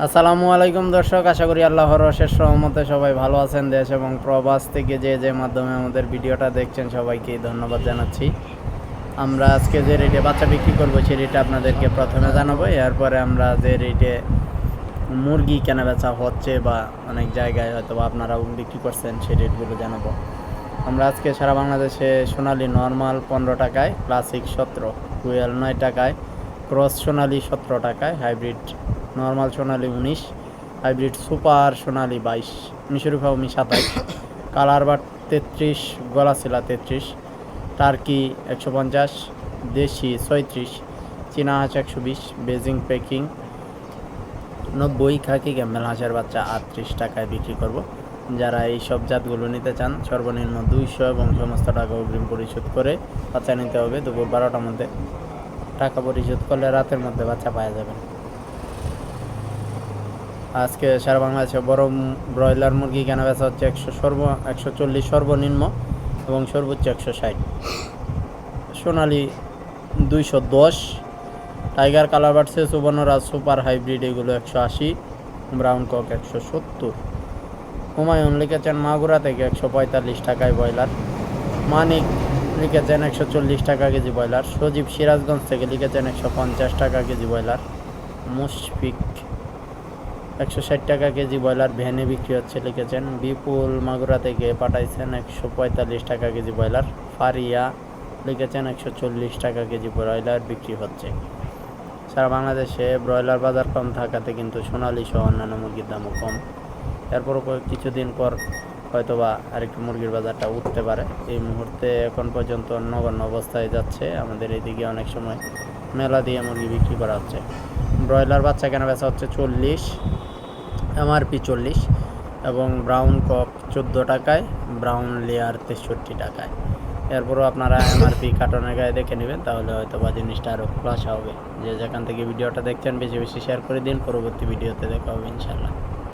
আসসালামু আলাইকুম দর্শক, আশা করি আল্লাহর অশেষ সহমতে সবাই ভালো আছেন দেশ এবং প্রবাস থেকে যে যে মাধ্যমে আমাদের ভিডিওটা দেখছেন সবাইকে ধন্যবাদ জানাচ্ছি। আমরা আজকে যে রেটে বাচ্চা বিক্রি করব সেই রেটে আপনাদেরকে প্রথমে জানাব, এরপরে আমরা যে রেটে মুরগি কেনা বেচা হচ্ছে বা অনেক জায়গায় হয়তো বা আপনারাও বিক্রি করছেন সেই রেটগুলো জানাব। আমরা আজকে সারা বাংলাদেশে সোনালি নর্মাল পনেরো টাকায়, ক্লাসিক সতেরো, কুয়েল নয় টাকায়, ক্রস সোনালি সতেরো টাকায়, হাইব্রিড নর্মাল সোনালি উনিশ, হাইব্রিড সুপার সোনালি বাইশ মিশরি ফাউমি সাতাইশ, কালার বাট তেত্রিশ, গলাশিলা তেত্রিশ, টার্কি একশো পঞ্চাশ, দেশি ছয়ত্রিশ, চীনা হাঁস একশো বিশ, বেজিং পেকিং নব্বই, খাকি ক্যাম্বেল হাঁসের বাচ্চা আটত্রিশ টাকায় বিক্রি করব। যারা এই সব জাতগুলো নিতে চান, সর্বনিম্ন দুইশো এবং সমস্ত টাকা অগ্রিম পরিশোধ করে বাচ্চা নিতে হবে দুপুর বারোটার মধ্যে। টাকা পরিশোধ করলে রাতের মধ্যে বাচ্চা পাওয়া যাবে। আজকে সারা বাংলাদেশে বড় ব্রয়লার মুরগি কেনা বেচা হচ্ছে একশো সর্ব, একশো চল্লিশ সর্বনিম্ন এবং সর্বোচ্চ একশো ষাট। সোনালি দুইশো দশ, টাইগার, কালার বাড়ছে সুবর্ণরাজ, সুপার হাইব্রিড, এগুলো একশো আশি, ব্রাউন কক একশো সত্তর। হুমায়ুন লিখেছেন, মাগুরা থেকে একশো পঁয়তাল্লিশ টাকায় ব্রয়লার। মানিক লিখেছেন, একশো চল্লিশ টাকা কেজি ব্রয়লার। সজীব সিরাজগঞ্জ থেকে লিখেছেন, একশো পঞ্চাশ টাকা কেজি ব্রয়লার। মুশফিক একশো ষাট টাকা কেজি ব্রয়লার ভ্যানে বিক্রি হচ্ছে লিখেছেন। বিপুল মাগুরা থেকে পাঠাইছেন একশো পঁয়তাল্লিশ টাকা কেজি ব্রয়লার। ফারিয়া লিখেছেন একশো চল্লিশ টাকা কেজি ব্রয়লার বিক্রি হচ্ছে। সারা বাংলাদেশে ব্রয়লার বাজার কম থাকাতে কিন্তু সোনালি সহ অন্যান্য মুরগির দামও কম। এরপরও কয়েক- কিছুদিন পর হয়তোবা আরেকটু মুরগির বাজারটা উঠতে পারে। এই মুহূর্তে এখন পর্যন্ত নগণ্য অবস্থায় যাচ্ছে। আমাদের এইদিকে অনেক সময় মেলা দিয়ে মুরগি বিক্রি করা হচ্ছে। ব্রয়লার বাচ্চা কেনা বেচা হচ্ছে চল্লিশ। এমআরপি চল্লিশ এবং ব্রাউন কক চোদ্দ টাকায় ব্রাউন লেয়ার তেষট্টি টাকায়। এরপরও আপনারা এমআরপি কার্টনের গায়ে দেখে নেবেন, তাহলে হয়তো বা জিনিসটা আরও খোলাসা হবে। যে যেখান থেকে ভিডিওটা দেখছেন, বেশি বেশি শেয়ার করে দিন, পরবর্তী ভিডিওতে দেখা হবে ইনশাল্লাহ